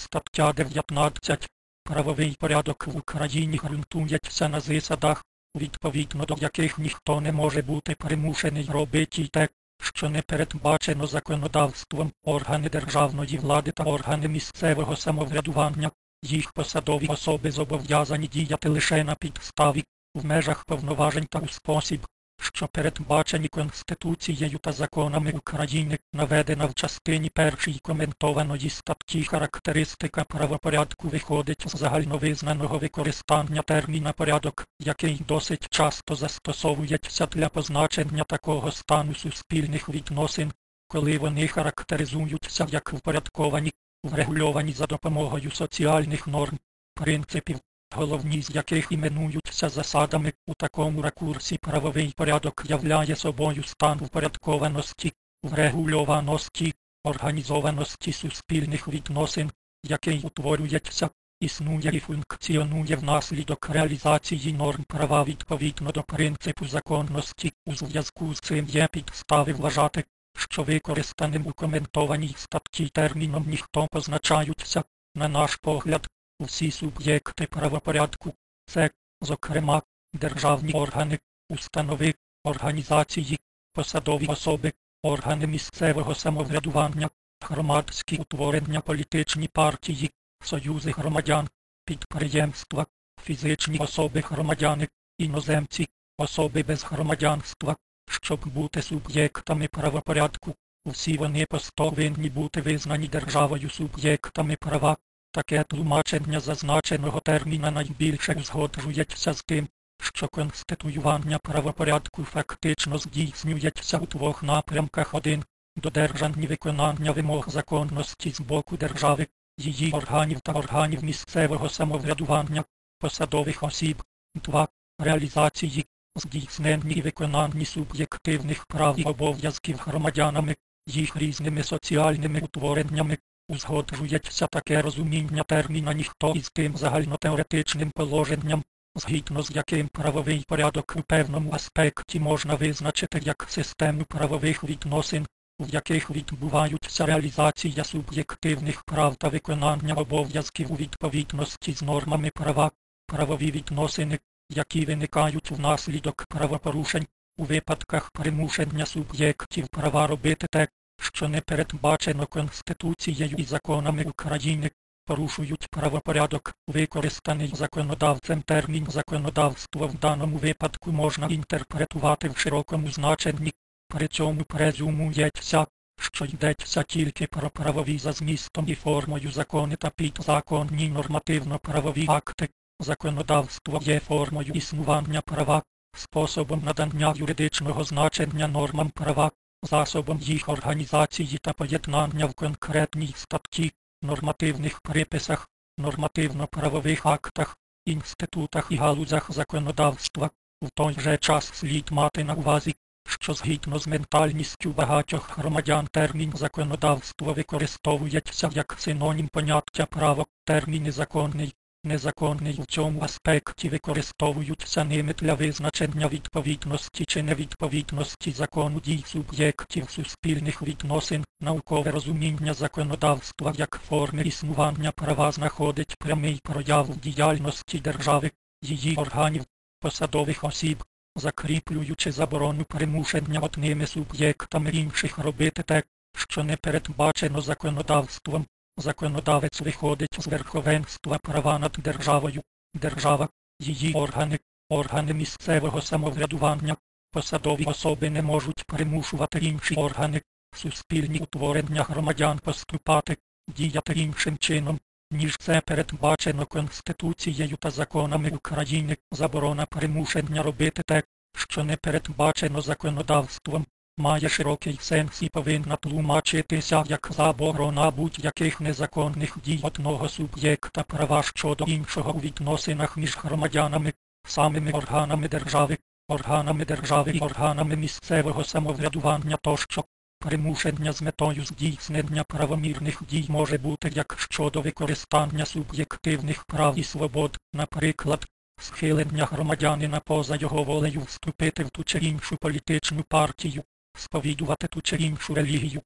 Стаття 19. Правовий порядок в Україні ґрунтується на засадах, відповідно до яких ніхто не може бути примушений робити те, що не передбачено законодавством органи державної влади та органи місцевого самоврядування. Їх посадові особи зобов'язані діяти лише на підставі, в межах повноважень та у спосіб, що передбачені Конституцією та законами України, наведена в частині першій коментованої статті характеристика правопорядку виходить з загальновизнаного використання терміна порядок, який досить часто застосовується для позначення такого стану суспільних відносин, коли вони характеризуються як впорядковані, врегульовані за допомогою соціальних норм, принципів, головні з яких іменуються засадами у такому ракурсі правовий порядок являє собою стан впорядкованості, врегульованості, організованості суспільних відносин, який утворюється, існує і функціонує внаслідок реалізації норм права відповідно до принципу законності. У зв'язку з цим є підстави вважати, що використаним у коментованій статті терміном ніхто позначаються, на наш погляд, всі суб'єкти правопорядку, це, зокрема, державні органи, установи, організації, посадові особи, органи місцевого самоврядування, громадські утворення політичні партії, союзи громадян, підприємства, фізичні особи громадяни, іноземці, особи без громадянства, щоб бути суб'єктами правопорядку, всі вони повинні бути визнані державою суб'єктами права. Таке тлумачення зазначеного терміна найбільше узгоджується з тим, що конституювання правопорядку фактично здійснюється у двох напрямках. Один додержання виконання вимог законності з боку держави, її органів та органів місцевого самоврядування, посадових осіб, два реалізації, здійсненні і виконанні суб'єктивних прав і обов'язків громадянами, їх різними соціальними утвореннями, узгоджується таке розуміння терміна ніхто із тим загальнотеоретичним положенням, згідно з яким правовий порядок у певному аспекті можна визначити як систему правових відносин, в яких відбуваються реалізація суб'єктивних прав та виконання обов'язків у відповідності з нормами права, правові відносини, які виникають внаслідок правопорушень, у випадках примушення суб'єктів права робити те, що не передбачено Конституцією і законами України, порушують правопорядок, використаний законодавцем. Термін законодавство в даному випадку можна інтерпретувати в широкому значенні, при цьому презумується, що йдеться тільки про правові за змістом і формою закони та підзаконні нормативно-правові акти. Законодавство є формою існування права, способом надання юридичного значення нормам права, засобом їх організації та поєднання в конкретній статті, нормативних приписах, нормативно-правових актах, інститутах і галузях законодавства. В той же час слід мати на увазі, що згідно з ментальністю багатьох громадян термін законодавство використовується як синонім поняття право, терміни законний, незаконний у цьому аспекті використовуються ними для визначення відповідності чи невідповідності закону дій суб'єктів суспільних відносин, наукове розуміння законодавства як форми існування права знаходить прямий прояв в діяльності держави, її органів, посадових осіб, закріплюючи заборону примушення одними суб'єктами інших робити те, що не передбачено законодавством, Законодавець виходить з верховенства права над державою, держава, її органи, органи місцевого самоврядування, посадові особи не можуть примушувати інші органи, суспільні утворення громадян поступати, діяти іншим чином, ніж це передбачено Конституцією та законами України, заборона примушення робити те, що не передбачено законодавством, має широкий сенс і повинна тлумачитися як заборона будь-яких незаконних дій одного суб'єкта права щодо іншого у відносинах між громадянами, самими органами держави, органами держави і органами місцевого самоврядування тощо. Примушення з метою здійснення правомірних дій може бути як щодо використання суб'єктивних прав і свобод, наприклад, схилення громадянина поза його волею вступити в ту чи іншу політичну партію, сповідувати ту чи іншу релігію,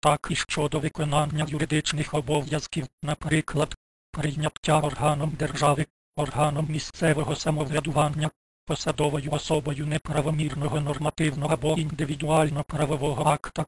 так і щодо виконання юридичних обов'язків, наприклад, прийняття органом держави, органом місцевого самоврядування, посадовою особою неправомірного нормативного або індивідуально-правового акта,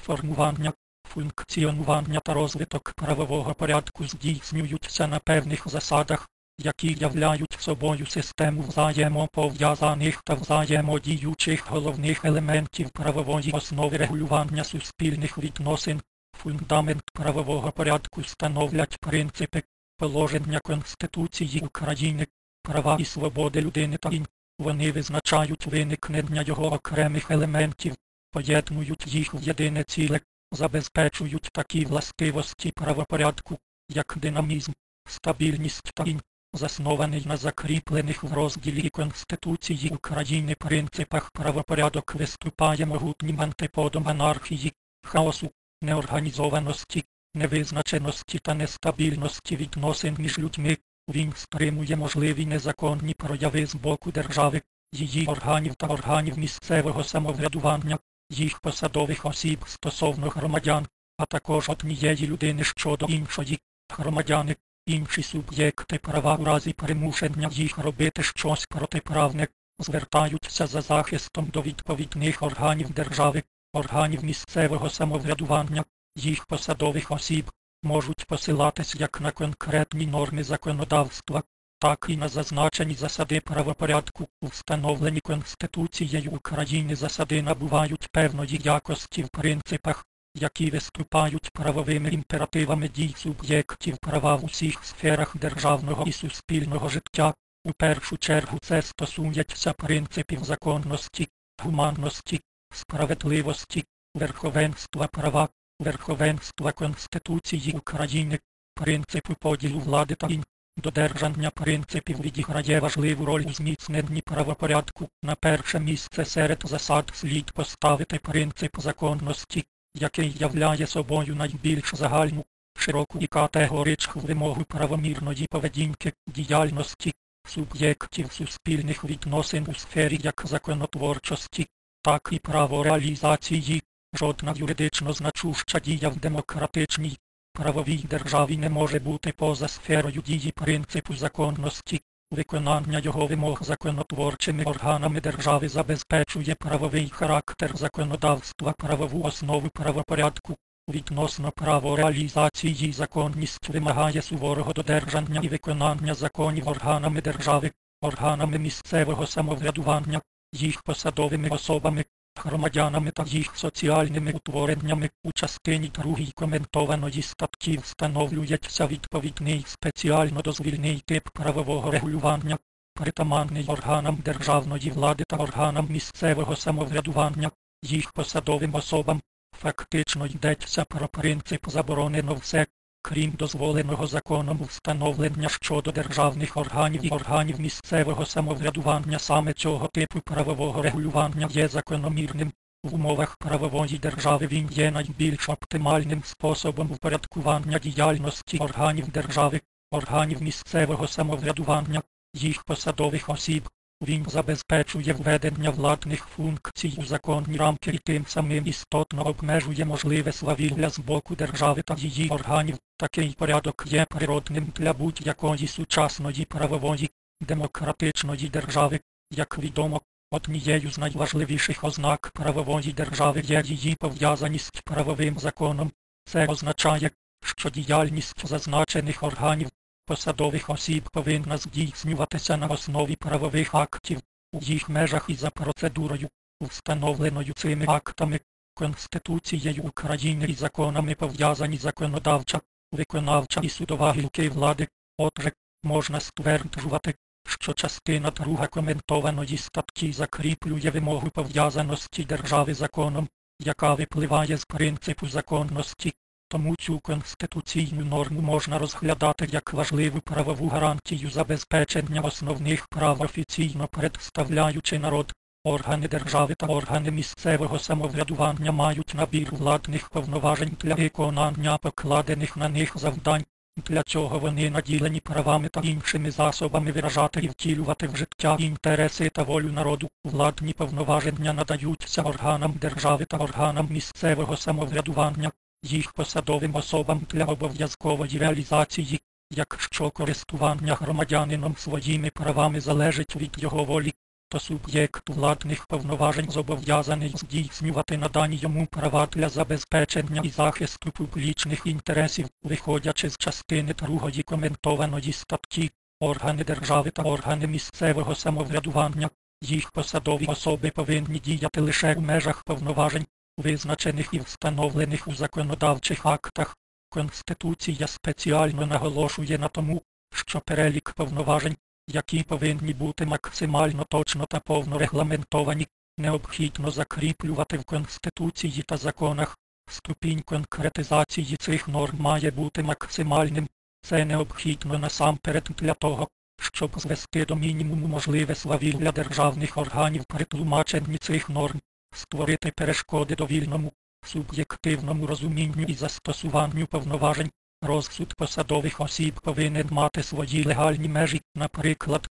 формування, функціонування та розвиток правового порядку здійснюються на певних засадах, які являють собою систему взаємопов'язаних та взаємодіючих головних елементів правової основи регулювання суспільних відносин. Фундамент правового порядку становлять принципи положення Конституції України, права і свободи людини та ін. Вони визначають виникнення його окремих елементів, поєднують їх в єдине ціле, забезпечують такі властивості правопорядку, як динамізм, стабільність та ін, заснований на закріплених в розділі Конституції України принципах правопорядок виступає могутнім антиподом анархії, хаосу, неорганізованості, невизначеності та нестабільності відносин між людьми. Він стримує можливі незаконні прояви з боку держави, її органів та органів місцевого самоврядування, їх посадових осіб стосовно громадян, а також однієї людини щодо іншої, громадяни, інші суб'єкти права у разі примушення їх робити щось протиправне, звертаються за захистом до відповідних органів держави, органів місцевого самоврядування, їх посадових осіб, можуть посилатись як на конкретні норми законодавства, так і на зазначені засади правопорядку, встановлені Конституцією України засади набувають певної якості в принципах, які виступають правовими імперативами дій суб'єктів права в усіх сферах державного і суспільного життя. У першу чергу це стосується принципів законності, гуманності, справедливості, верховенства права, верховенства Конституції України, принципу поділу влади та ін. Додержання принципів відіграє важливу роль у зміцненні правопорядку. На перше місце серед засад слід поставити принцип законності, який являє собою найбільш загальну, широку і категоричну вимогу правомірної поведінки, діяльності, суб'єктів суспільних відносин у сфері як законотворчості, так і правореалізації. Жодна юридично значуща дія в демократичній правовій державі не може бути поза сферою дії принципу законності. Виконання його вимог законотворчими органами держави забезпечує правовий характер законодавства, правову основу правопорядку. Відносно право реалізації законність вимагає суворого додержання і виконання законів органами держави, органами місцевого самоврядування, їх посадовими особами, громадянами та їх соціальними утвореннями у частині другій коментованої статті встановлюється відповідний спеціально дозвільний тип правового регулювання, притаманний органам державної влади та органам місцевого самоврядування, їх посадовим особам. Фактично йдеться про принцип заборонено все, крім дозволеного законом встановлення щодо державних органів і органів місцевого самоврядування саме цього типу правового регулювання є закономірним. В умовах правової держави він є найбільш оптимальним способом впорядкування діяльності органів держави, органів місцевого самоврядування, їх посадових осіб. Він забезпечує введення владних функцій у законні рамки і тим самим істотно обмежує можливе свавілля з боку держави та її органів. Такий порядок є природним для будь-якої сучасної правової, демократичної держави. Як відомо, однією з найважливіших ознак правової держави є її пов'язаність правовим законом. Це означає, що діяльність зазначених органів посадових осіб повинна здійснюватися на основі правових актів у їх межах і за процедурою, встановленою цими актами, Конституцією України і законами пов'язані законодавча, виконавча і судова гілки влади. Отже, можна стверджувати, що частина друга коментованої статті закріплює вимогу пов'язаності держави законом, яка випливає з принципу законності, тому цю конституційну норму можна розглядати як важливу правову гарантію забезпечення основних прав офіційно представляючи народ. Органи держави та органи місцевого самоврядування мають набір владних повноважень для виконання покладених на них завдань. Для цього вони наділені правами та іншими засобами виражати і втілювати в життя інтереси та волю народу. Владні повноваження надаються органам держави та органам місцевого самоврядування, їх посадовим особам для обов'язкової реалізації, якщо користування громадянином своїми правами залежить від його волі, то суб'єкт владних повноважень зобов'язаний здійснювати надані йому права для забезпечення і захисту публічних інтересів, виходячи з частини другої коментованої статті, органи держави та органи місцевого самоврядування, їх посадові особи повинні діяти лише у межах повноважень, визначених і встановлених у законодавчих актах. Конституція спеціально наголошує на тому, що перелік повноважень, які повинні бути максимально точно та повно регламентовані, необхідно закріплювати в Конституції та законах. Ступінь конкретизації цих норм має бути максимальним. Це необхідно насамперед для того, щоб звести до мінімуму можливе свавілля державних органів при тлумаченні цих норм, створити перешкоди довільному, суб'єктивному розумінню і застосуванню повноважень. Розсуд посадових осіб повинен мати свої легальні межі, наприклад,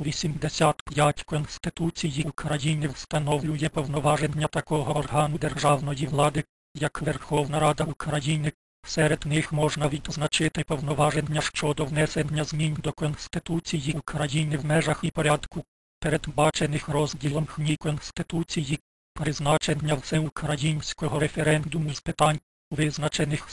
85 Конституції України встановлює повноваження такого органу державної влади, як Верховна Рада України. Серед них можна відзначити повноваження щодо внесення змін до Конституції України в межах і порядку, передбачених розділом ХНІ Конституції, призначення всеукраїнського референдуму з питань, визначених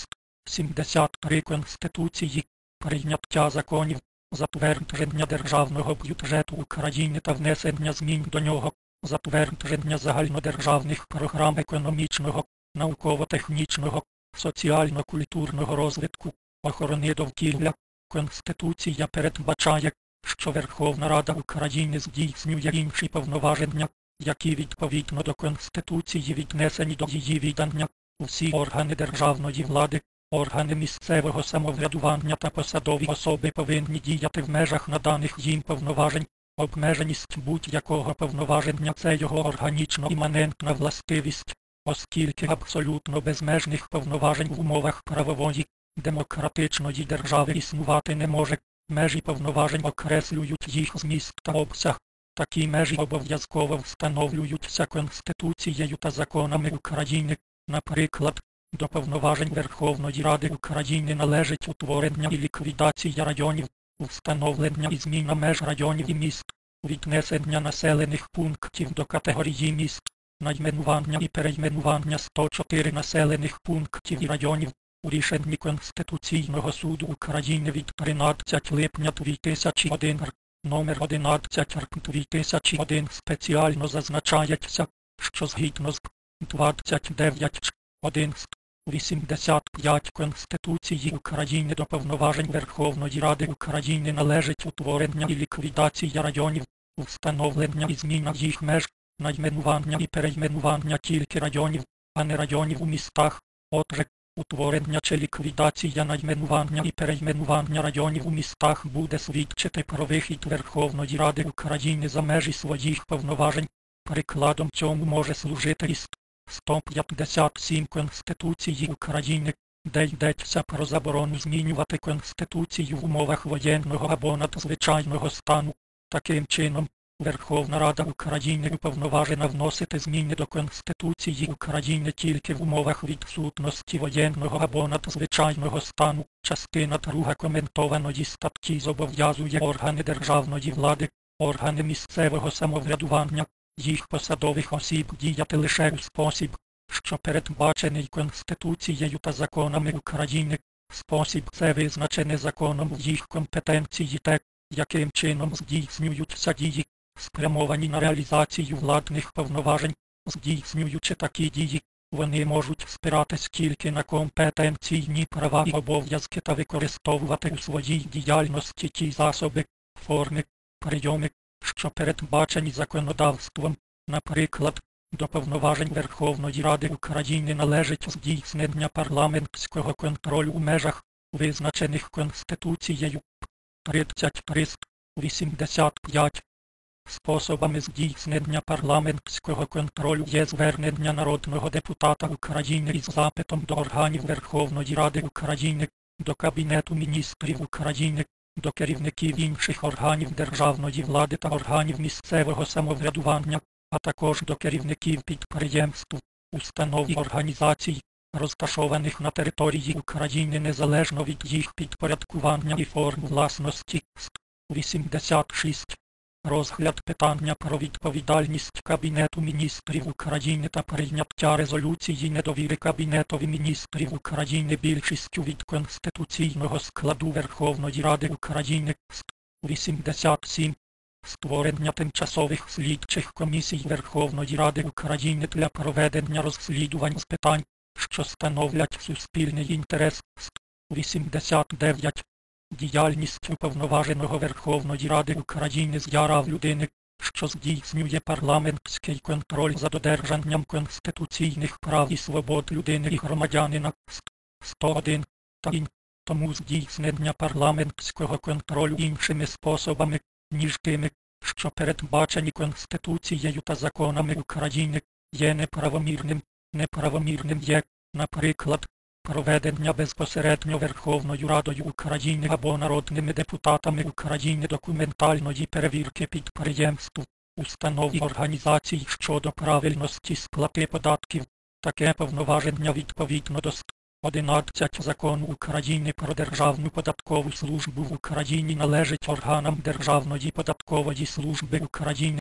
73 Конституції, прийняття законів, затвердження державного бюджету України та внесення змін до нього, затвердження загальнодержавних програм економічного, науково-технічного, соціально-культурного розвитку, охорони довкілля. Конституція передбачає, що Верховна Рада України здійснює інші повноваження, які відповідно до Конституції віднесені до її віддання, всі органи державної влади, органи місцевого самоврядування та посадові особи повинні діяти в межах наданих їм повноважень. Обмеженість будь-якого повноваження це його органічно іманентна властивість, оскільки абсолютно безмежних повноважень в умовах правової, демократичної держави існувати не може, межі повноважень окреслюють їх зміст та обсяг. Такі межі обов'язково встановлюються Конституцією та законами України, наприклад, до повноважень Верховної Ради України належить утворення і ліквідація районів, встановлення і зміна меж районів і міст, віднесення населених пунктів до категорії міст, найменування і перейменування 104 населених пунктів і районів у рішенні Конституційного суду України від 13 липня 2001 р. Номер 11 р. 2001 спеціально зазначається, що згідно з 29 1 85 Конституції України до повноважень Верховної Ради України належить утворення і ліквідація районів, встановлення і зміна їх меж, найменування і перейменування тільки районів, а не районів у містах. Отже, утворення чи ліквідація найменування і перейменування районів у містах буде свідчити про вихід Верховної Ради України за межі своїх повноважень. Прикладом цьому може служити іст. 157 Конституції України, де йдеться про заборону змінювати Конституцію в умовах воєнного або надзвичайного стану. Таким чином, Верховна Рада України уповноважена вносити зміни до Конституції України тільки в умовах відсутності воєнного або надзвичайного стану. Частина друга коментованої статті зобов'язує органи державної влади, органи місцевого самоврядування, їх посадових осіб діяти лише у спосіб, що передбачений Конституцією та законами України. Спосіб це визначений законом в їх компетенції те, яким чином здійснюються дії, спрямовані на реалізацію владних повноважень, здійснюючи такі дії, вони можуть спиратись тільки на компетенційні права і обов'язки та використовувати у своїй діяльності ті засоби, форми, прийоми, що передбачені законодавством, наприклад, до повноважень Верховної Ради України належить здійснення парламентського контролю у межах, визначених Конституцією. 3385. Способами здійснення парламентського контролю є звернення народного депутата України із запитом до органів Верховної Ради України, до Кабінету міністрів України, до керівників інших органів державної влади та органів місцевого самоврядування, а також до керівників підприємств, установ і організацій, розташованих на території України незалежно від їх підпорядкування і форм власності. 86. Розгляд питання про відповідальність Кабінету міністрів України та прийняття резолюції недовіри Кабінетові міністрів України більшістю від конституційного складу Верховної Ради України. 87. Створення тимчасових слідчих комісій Верховної Ради України для проведення розслідувань з питань, що становлять суспільний інтерес. 89. Діяльність уповноваженого Верховної Ради України з яра людини, що здійснює парламентський контроль за додержанням конституційних прав і свобод людини і громадянина. 101. Та ін. Тому здійснення парламентського контролю іншими способами, ніж тими, що передбачені Конституцією та законами України, є неправомірним. Неправомірним є, наприклад, проведення безпосередньо Верховною Радою України або народними депутатами України документальної перевірки підприємств, установ і організацій щодо правильності сплати податків. Таке повноваження відповідно до 11 закону України про Державну податкову службу в Україні належить органам Державної податкової служби України.